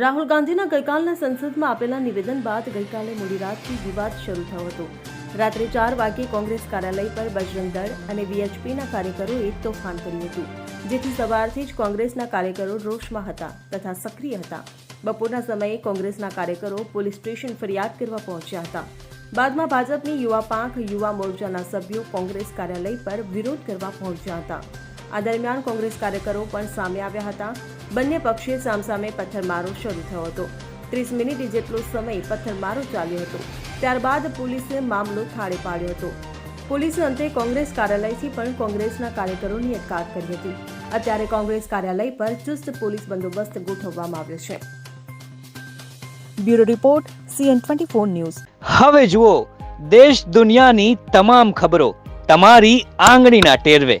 રાહુલ ગાંધીના ગઈકાલના સંસદમાં આપેલા નિવેદન બાદ ગઈકાલે મોડી રાતથી વિવાદ શરૂ થયો હતો. રાત્રે ચાર વાગ્યે કોંગ્રેસ કાર્યાલય પર બજરંગ દળ અને વીએચપીના કાર્યકરોએ તોફાન કર્યું હતું, જેથી સવારથી જ કોંગ્રેસના કાર્યકરો રોષમાં હતા તથા સક્રિય હતા. બપોરના સમયે કોંગ્રેસના કાર્યકરો પોલીસ સ્ટેશન ફરિયાદ કરવા પહોંચ્યા હતા. બાદમાં ભાજપની યુવા પાંખ, યુવા મોરચાના સભ્યો કોંગ્રેસ કાર્યાલય પર વિરોધ કરવા પહોંચ્યા હતા. આ દરમિયાન કોંગ્રેસ કાર્યકરો પણ સામે આવ્યા હતા. બંને પક્ષે સામસામે પથ્થરમારો શરૂ થયો હતો. ત્રીસ મિનિટ જેટલો સમય પથ્થરમારો ચાલ્યો હતો. ત્યારબાદ પોલીસે મામલો થાળે પાડ્યો હતો. પોલીસે અંતે કોંગ્રેસ કાર્યાલયથી પણ કોંગ્રેસના કાર્યકરોની અટકાયત કરી હતી. અત્યારે કોંગ્રેસ કાર્યાલય પર ચુસ્ત પોલીસ બંદોબસ્ત ગોઠવવામાં આવ્યો છે. Bureau report CN twenty four news. હવે જુઓ દેશ દુનિયાની તમામ ખબરો તમારી આંગળીના ટેરવે.